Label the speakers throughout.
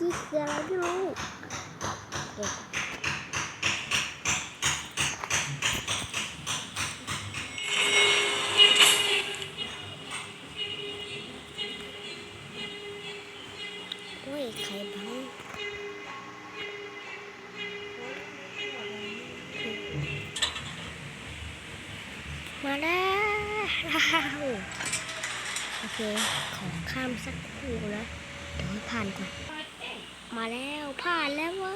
Speaker 1: กี้คืออะไรไม่รู้เด็กโอ้ยใครบ้างมาแล้วโอเค ของข้ามสักครู่นะ เดี๋ยวผ่านก่อน มาแล้วผ่านแล้ววะ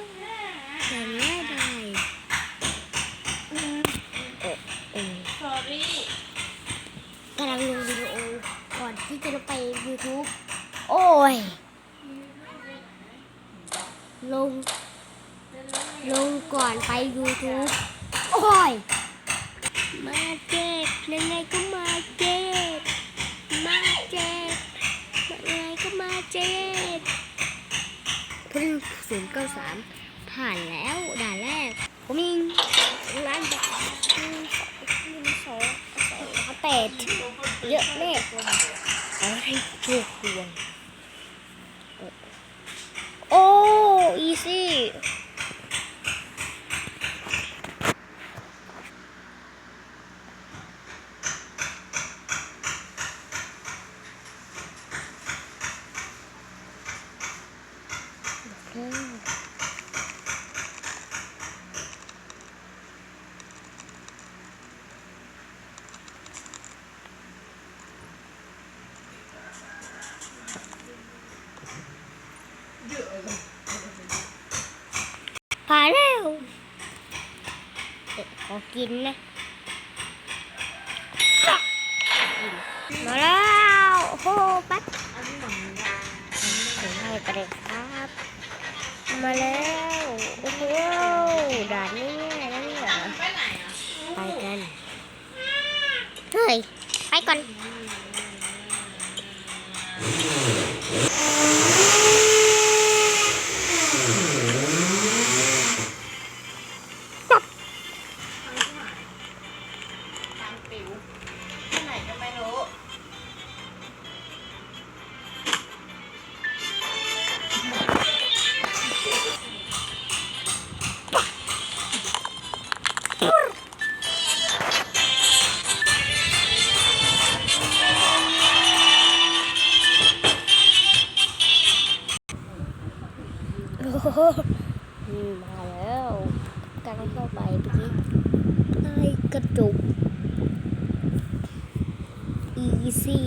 Speaker 1: แต่ง่ายได้เออเออ
Speaker 2: sorry
Speaker 1: กำลังลงวิดีโอก่อนที่จะไป YouTube โอ้ย ลง ลงก่อนไป YouTube โอ้ย มาเจ็บยังไงก็มา ศูนย์เก้าสามผ่านแล้วด่านแรก ผมยิงร้านแบบหนึ่งสองหนึ่งสองแปดเยอะแน่เอาให้ถูกดวงโอ้ อีซี่ ผ่าแล้วขอกินนะมาแล้วโอ้โหปั๊บถึงให้ไปเลยครับ มาแล้วโอ้โหด่านนี้ง่ายนะเนี่ย
Speaker 2: ไปไหนอะ
Speaker 1: ไปกันเฮ้ยไปก่อน
Speaker 2: มา
Speaker 1: แล้วการเข้าไปเมื่อกี้ใต้กระจุก easy